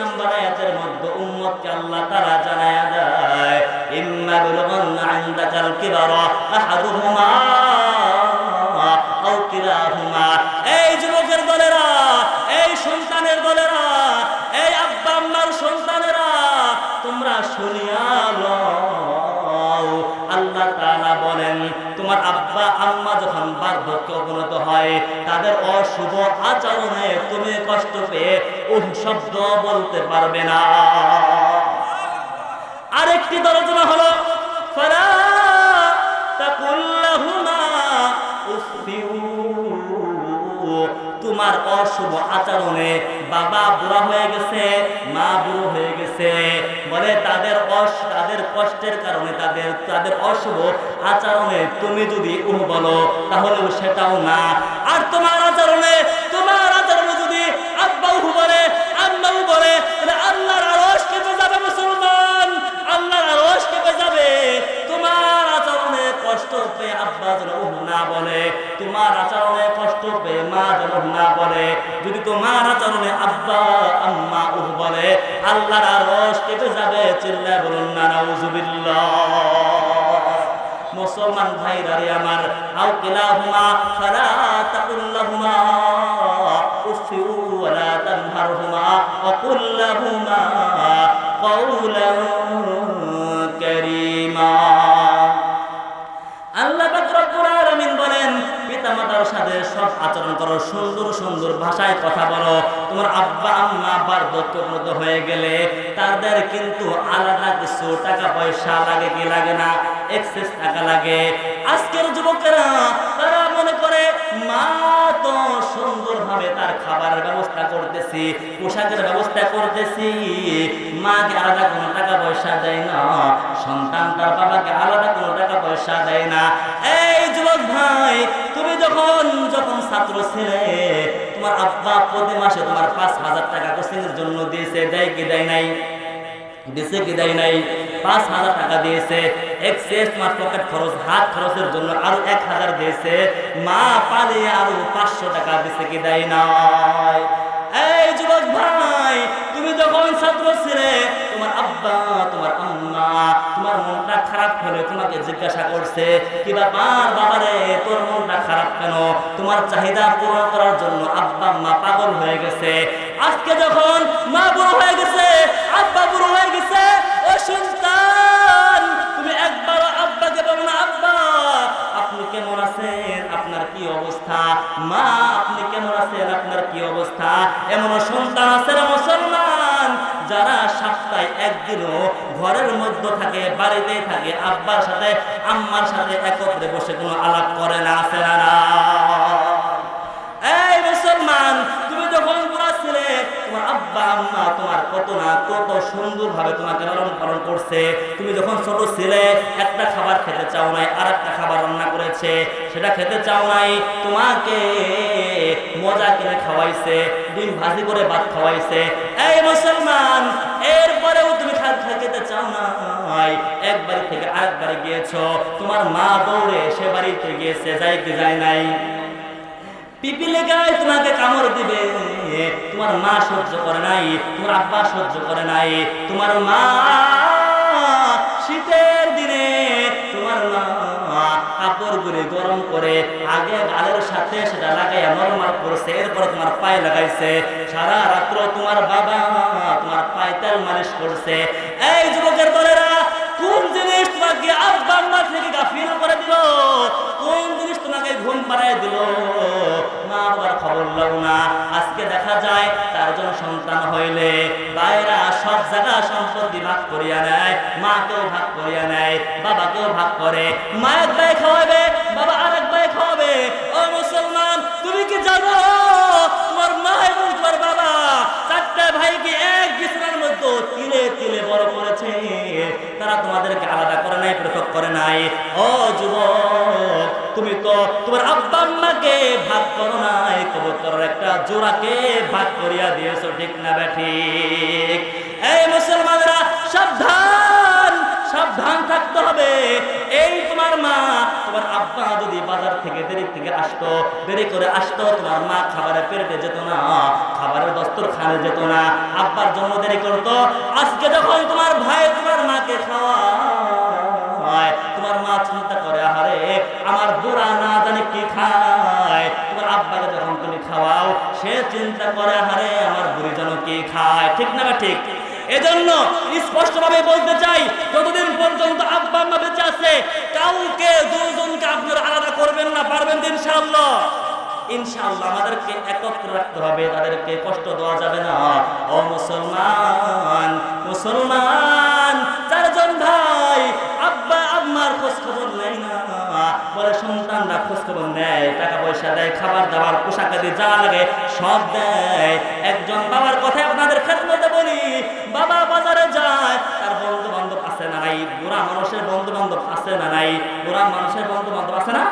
Number আয়াতের মধ্যে উম্মতকে আল্লাহ তাআলা জানায়া দেয় ইম্মা বুলগান্না ইনদাকাল কিবারা আহাদুহুমা আও এই যুবকের দলেরা, এই সন্তানের দলেরা, এই আব্বা আম্মার সন্তানেরা, তোমরা শুনিয়া আল্লাহ তাআলা বলেন, তোমার আব্বা আম্মা যখন বার্ধক্যে উপনীত হয়, তাদের অশুভ আচরণে তুমি কষ্ট পেয়ে উহ শব্দ বলতে পারবে না। আরেকটি দরজনা হলো তোমার অশুভ আচরণে বাবা বুড়া হয়ে গেছে, মা বুড়ো হয়ে গেছে। বলে, তাদের তাদের কষ্টের কারণে, তাদের তাদের অশুভ আচরণে তুমি যদি উহ বলো তাহলে সেটাও না। আর তোমার আচরণে মা না বলে, যদি তোমার আচরণে আব্বা, আম্মা, উহ বলে, আল্লাহর আরশ কেটে যাবে, চিল্লায় বলুন, না, নাউজুবিল্লাহ। মুসলমান ভাইরা রে আমার কিলাহুমা, ফালা তাকুল্লাহুমা সব আচরণ করো, সুন্দর সুন্দর ভাষায় কথা বলো। তোমার আব্বা, আম্মা বার্ধক্যপ্রদ হয়ে গেলে তাদের কিন্তু আলাদা কিছু টাকা পয়সা লাগে কি লাগে না এক্সেস টাকা লাগে। আজকের যুবকেরা, তারা মনে করে, মা, তো তার খাবারের ব্যবস্থা করতেছি, পোশাকের ব্যবস্থা করতেছি। মাকে আলাদা কোনো টাকা পয়সা দেয় না, সন্তান তার বাবাকে আলাদা কোনো টাকা পয়সা দেয় না। এই যুবক ভাই, তুমি যখন ছাত্র ছিলে তোমার আব্বা প্রতি মাসে তোমার পাঁচ হাজার টাকা কোচিংয়ের জন্য দিয়েছে, দেয় কি দেয় নাই? দিছে কি দেয় নাই? পাঁচ হাজার টাকা দিয়েছে। এক্সেস তোমার পকেট খরচ, হাত খরচের জন্য আরও এক হাজার দিয়েছে। মা আরও পাঁচশো টাকা কি দেয় নাই? এই যুবক ভাই, তুমি যখন ছাত্র তোমার আব্বা, তোমার আম্মা, তোমার মনটা খারাপ হলে তোমাকে জিজ্ঞাসা করছে, কি ব্যাপার বাবারে, তোর কেন তোমার চাহিদা পূরণ করার জন্য আব্বা আম্মা পাগল হয়ে গেছে। আজকে যখন মা বুড়ো হয়ে গেছে, আব্বা বুড়ো হয়ে গেছে, ও সন্তান, তুমি একবার আব্বাকে বলো না, আব্বা, আপনি কেমন আছেন? আপনার কি অবস্থা? মা, আপনি কেমন আছেন? আপনার কি অবস্থা? এমন সন্তান আছে রে মুসলমান? যারা সপ্তাহে একদিনও ঘরের মধ্যে থাকে বাড়িতে থাকে, আব্বার সাথে, আম্মার সাথে একত্রে বসে কোনো আলাপ করে না, আছে না না, কত সুন্দর ভাবে তোমাকে লালন পালন করছে। তুমি যখন ছোট ছিলে, একটা খাবার খেতে চাও নাই আর একটা খাবার রান্না করেছে, সেটা খেতে চাও নাই, তোমাকে মজা কিনে খাওয়াইছে, ডিম ভাজি করে ভাত খাওয়াইছে। এই মুসলমান, এরপরেও তুমি খাদ খেতে চাও না এক বাড়ি থেকে আরেক বাড়ি গিয়েছো, তোমার মা দৌড়ে সে বাড়িতে গিয়েছে যাই কি যায় নাই। পিপিলে গায়ে তোমাকে কামড় দিবে। তোমার মা সহ্য করে নাই, তোমার আব্বা সহ্য করে নাই, তোমার মা শীতের দিনে তোমার মা কাপড় গরম করে আগে গালের সাথে সেটা লাগাইয়া নরমাল করছে, এরপরে তোমার পায়ে লাগাইছে। সারা রাত্র তোমার বাবা তোমার পায়ে তেল মালিশ করছে। এই যুবকের দলেরা কোন জিনিস তোমাকে আব্বা আম্মা না আজকে দেখা যায় তার জন্য সন্তান হইলে বাইরা সব জায়গা সম্পত্তি ভাগ করিয়া নেয়, মাকেও ভাগ করিয়া নেয়, বাবাকেও ভাগ করে। মায়ের ভাই খাওয়াবে, বাবা আরেক ভাই খাওয়াবে। ও মুসলমান, তুমি কি জানো তোমার মা এবং তোমার বাবা চারটে ভাইকে এক বিছানার মধ্যে তিলে তিলে বড় করেছে? তারা তোমাদেরকে আলাদা করে নাই, পৃথক করে নাই। ও যুবক, তুমি তো তোমার আব্বা আম্মাকে ভাগ করো নাই কবুতরের একটা জোড়াকে ভাগ করিয়া দিয়েছ, ঠিক না ব্যাঠিক এই মুসলমানরা, সাবধান সাবধান থাকতে হবে। এই তোমার মা তোমার আব্বা যদি বাজার থেকে দেরি থেকে আসতো, দেরি করে আসতো, তোমার মা খাবারের পেটে যেত না, খাবারের দস্তর খানে যেত না। আব্বার জন্য দেরি করতো। আজকে যখন তোমার ভাই তোমার মাকে খাওয়ায়, তোমার মা চিন্তা করে, আহারে, আমার বুড়া না জানি কি খায়। তোমার আব্বাকে যখন তুমি খাওয়াও, সে চিন্তা করে, আহারে, আমার বুড়ি যেন কি খায়। ঠিক না ঠিক? এজন্য স্পষ্টভাবে বলতে চাই, যতদিন পর্যন্ত আব্বা আম্মা বেঁচে আছে কাউকে দুজনকে আপনারা আলাদা করবেন না পারবেন তো ইনশাআল্লাহ। ইনশাআল্লাহ আমাদেরকে একত্র রাখতে হবে, তাদেরকে কষ্ট দেওয়া যাবে না। ও মুসলমান মুসলমান চারজন ভাই আব্বা, আম্মার খোঁজ খবর নেয় না, বলে সন্তানরা খোঁজ খবর নেয়, টাকা পয়সা দেয়, খাবার দাবার, পোশাক আদি যা লাগে সব দেয়। একজন বাবার কথা আপনাদের খেদমতে বলি, বাবা বাজারে যায়, তার বন্ধু বান্ধব আছে না নাই, বুড়া মানুষের বন্ধু বান্ধব আছে না নাই, বুড়া মানুষের বন্ধু বান্ধব আছে না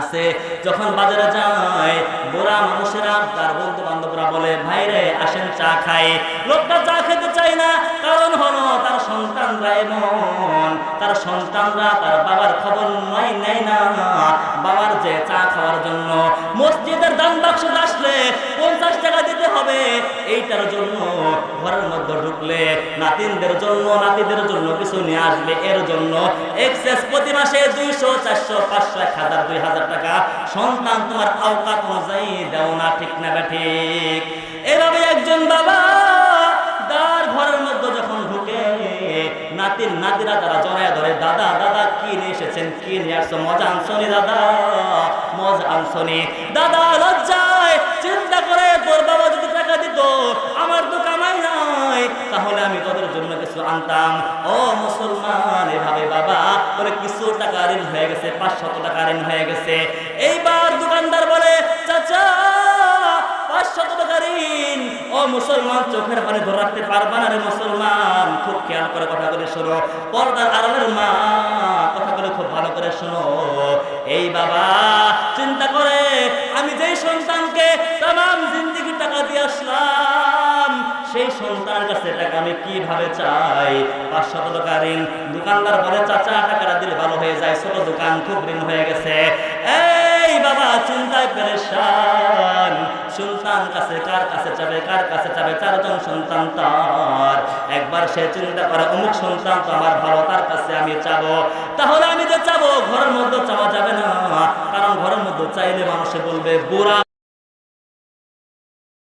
আছে। যখন বাজারে যায়, বুড়া মানুষেরা, তার বন্ধু বান্ধবরা বলে, ভাইরে, আসেন চা খাই। লোকটা চা খেতে চায় না, কারণ হলো তার সন্তানরা এমন। তার সন্তানরা তার বাবার খবর নয়, নেয় না। বাবার যে চা খাওয়ার জন্য মসজিদের দান বাক্স আসলে পঞ্চাশ টাকা দিতে হবে, এইটার জন্য ঘরের মধ্যে ঢুকলে নাতিনদের জন্য, নাতিদের জন্য কিছু নিয়ে আসবে এর জন্য এক্সেস প্রতি মাসে দুইশো, চারশো, পাঁচশো, এক হাজার, দুই হাজার টাকা। সন্তান তোমার আওকাত অনুযায়ী দেও না, ঠিক না ঠিক। এভাবে একজন বাবা নাতির নাতিরা তারা জড়ায় ধরে, দাদা দাদা, কি নিয়ে এসেছেন? কি নিয়ে আসছো? মজা আনছনি, দাদা? মজা আনছনি। দাদা, লজ্জায় চিন্তা করে তোর বাবা যদি টাকা দিত, আমার তো কামাই নাই। তাহলে আমি তোদের জন্য কিছু আনতাম। ও মুসলমান, এভাবে বাবা ওরে কিছু টাকা ঋণ হয়ে গেছে, পাঁচশত টাকা ঋণ হয়ে গেছে। এইবার দোকানদার বলে, চাচা আমি যেই সন্তানকে তাম জিন্দিগি টাকা দিয়ে আসলাম, সেই সন্তানের কাছে টাকা আমি কীভাবে চাই? পাঁচশত টাকা ঋণ দোকানদার বলে, চাচা, টাকাটা দিলে ভালো হয়ে যায়। ছোট দোকান খুব ঋণ হয়ে গেছে। এই বাবা, চিন্তায় পেরেশান। সন্তান কাছে কার কাছে যাবে, কার কাছে যাবে? চারজন সন্তান তার। একবার সে চিন্তা করে, অমুক সন্তান তো আমার ভালো, তার কাছে আমি চাব তাহলে আমি যে চাবো ঘরের মধ্যে চাওয়া যাবে না। কারণ ঘরের মধ্যে চাইলে মানুষে বলবে, বুড়া